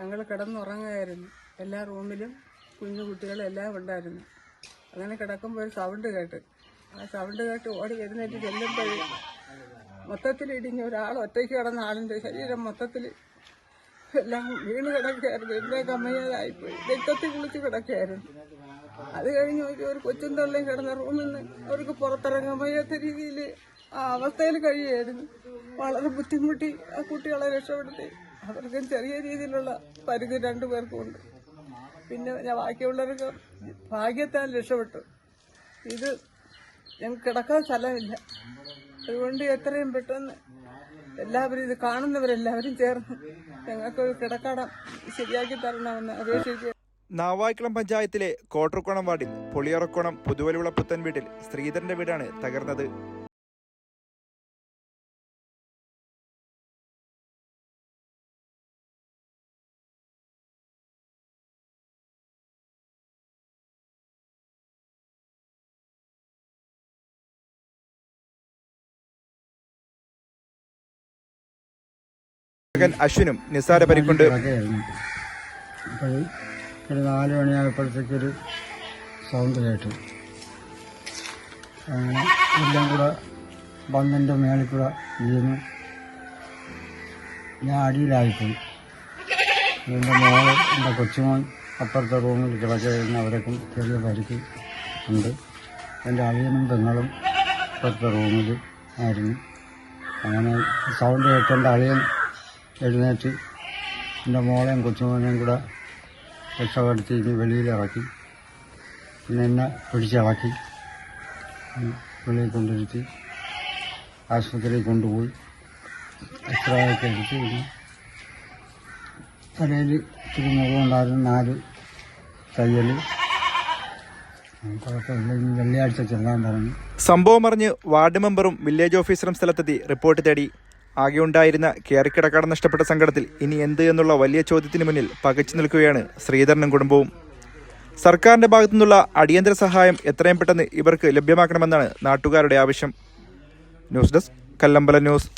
ഞങ്ങൾ കിടന്നുറങ്ങുകയായിരുന്നു. എല്ലാ റൂമിലും കുഞ്ഞു കുട്ടികളെല്ലാം ഉണ്ടായിരുന്നു. അങ്ങനെ കിടക്കുമ്പോൾ ഒരു സൗണ്ട് കേട്ട്. ആ സൗണ്ട് കേട്ട് ഓടി എഴുന്നേറ്റ് ചെല്ലുമ്പോൾ മൊത്തത്തിൽ ഇടിഞ്ഞ് ഒരാൾ ഒറ്റയ്ക്ക് കിടന്ന ആളിന്റെ ശരീരം മൊത്തത്തിൽ എല്ലാം വീണ് കിടക്കുകയായിരുന്നു. എന്റെ കമ്മയ്യാതായിപ്പോയി രക്തത്തിൽ കുളിച്ച് കിടക്കുകയായിരുന്നു. അത് കഴിഞ്ഞ് ഒരു ഒരു കൊച്ചും തള്ളിയും കിടന്ന റൂമിൽ നിന്ന് അവർക്ക് പുറത്തിറങ്ങാൻ വയ്യാത്ത രീതിയിൽ ആ അവസ്ഥയിൽ കഴിയുമായിരുന്നു വളരെ ബുദ്ധിമുട്ടി ആ കുട്ടികളെ രക്ഷപ്പെടുത്തി. അവർക്ക് ചെറിയ രീതിയിലുള്ള പരിധി രണ്ടു പേർക്കും ഉണ്ട്. പിന്നെ ഞാൻ ബാക്കിയുള്ളവർക്ക് ഭാഗ്യത്താൽ രക്ഷപ്പെട്ടു. ഇത് ഞങ്ങൾക്ക് കിടക്കാൻ സ്ഥലമില്ല. അതുകൊണ്ട് എത്രയും പെട്ടെന്ന് എല്ലാവരും ഇത് കാണുന്നവരെല്ലാവരും ചേർന്ന് ഞങ്ങൾക്ക് ഒരു കിടക്കടം ശരിയാക്കി തരണമെന്ന് അപേക്ഷിക്കുക നാവായിക്കുളം പഞ്ചായത്തിലെ കോട്ടർക്കോണം വാർഡിൽ പുളിയറക്കോണം പുതുവലുളപ്പുത്തൻ വീട്ടിൽ ശ്രീധരന്റെ വീടാണ് തകർന്നത്. മകൻ അശ്വിനും നിസ്സാര പരിക്കുണ്ട്. ഒരു നാല് മണിയായപ്പോഴത്തേക്കൊരു സൗണ്ട് കേട്ടു. എല്ലാം കൂടെ ബന്നിന്റെ മേളിൽ കൂടെ വീണ്. ഞാൻ അടിയിലായിപ്പോയി. എന്റെ മോൾ എന്റെ കൊച്ചുമോൻ അപ്പുറത്തെ റൂമിൽ കിടക്കുന്ന അവരൊക്കെ ചെറിയ പരിക്ക് ഉണ്ട്. എന്റെ അളിയനും പെങ്ങളും അപ്പുറത്തെ റൂമിൽ ആയിരുന്നു. അങ്ങനെ സൗണ്ട് എന്റെ അളിയൻ എഴുന്നേറ്റ് എന്റെ മോളെയും കൊച്ചുമോനെയും കൂടെ രക്ഷപ്പെടുത്തി ഇനി വെളിയിലിറക്കി പിന്നെ എന്നെ പിടിച്ചിറക്കി. വെളിയിൽ കൊണ്ടിരുത്തി ആശുപത്രിയിൽ കൊണ്ടുപോയി. എക്സ്റേയൊക്കെ എടുത്ത് പിന്നെ തലയിൽ ഇത്തിരി മുഖമുണ്ടായിരുന്നു നാല് തയ്യൽ. വെള്ളിയാഴ്ച ചെല്ലാൻ പറഞ്ഞു. സംഭവം അറിഞ്ഞ് വാർഡ് മെമ്പറും വില്ലേജ് ഓഫീസറും സ്ഥലത്തെത്തി. റിപ്പോർട്ട് തേടി ആകെ ഉണ്ടായിരുന്ന കയറിക്കിടക്കാട് നഷ്ടപ്പെട്ട സങ്കടത്തിൽ ഇനി എന്ത് എന്നുള്ള വലിയ ചോദ്യത്തിന് മുന്നിൽ പകച്ചു നിൽക്കുകയാണ് ശ്രീധരനും കുടുംബവും. സർക്കാരിന്റെ ഭാഗത്തു നിന്നുള്ള അടിയന്തര സഹായം എത്രയും പെട്ടെന്ന് ഇവർക്ക് ലഭ്യമാക്കണമെന്നാണ് നാട്ടുകാരുടെ ആവശ്യം. News desk Kallambalam news.